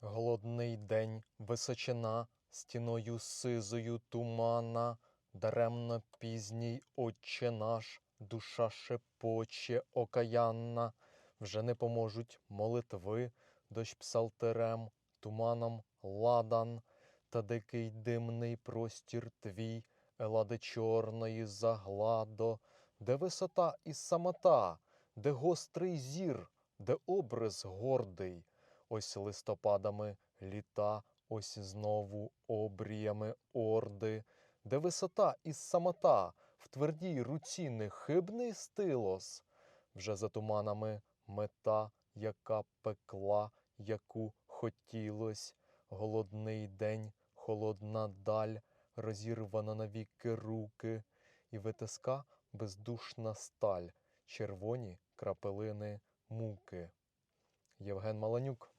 Голодний день, височина, стіною сизою тумана, даремно пізній отче наш, душа шепоче окаянна, вже не поможуть молитви, дощ псалтерем, туманом ладан, та дикий димний простір твій, елади чорної загладо, де висота і самота, де гострий зір, де образ гордий, ось листопадами літа, ось знову обріями орди, де висота і самота, в твердій руці нехибний стилос, вже за туманами мета, яка пекла, яку хотілось, голодний день, холодна даль, розірвана навіки руки, і витиска бездушна сталь, червоні крапелини муки. Євген Маланюк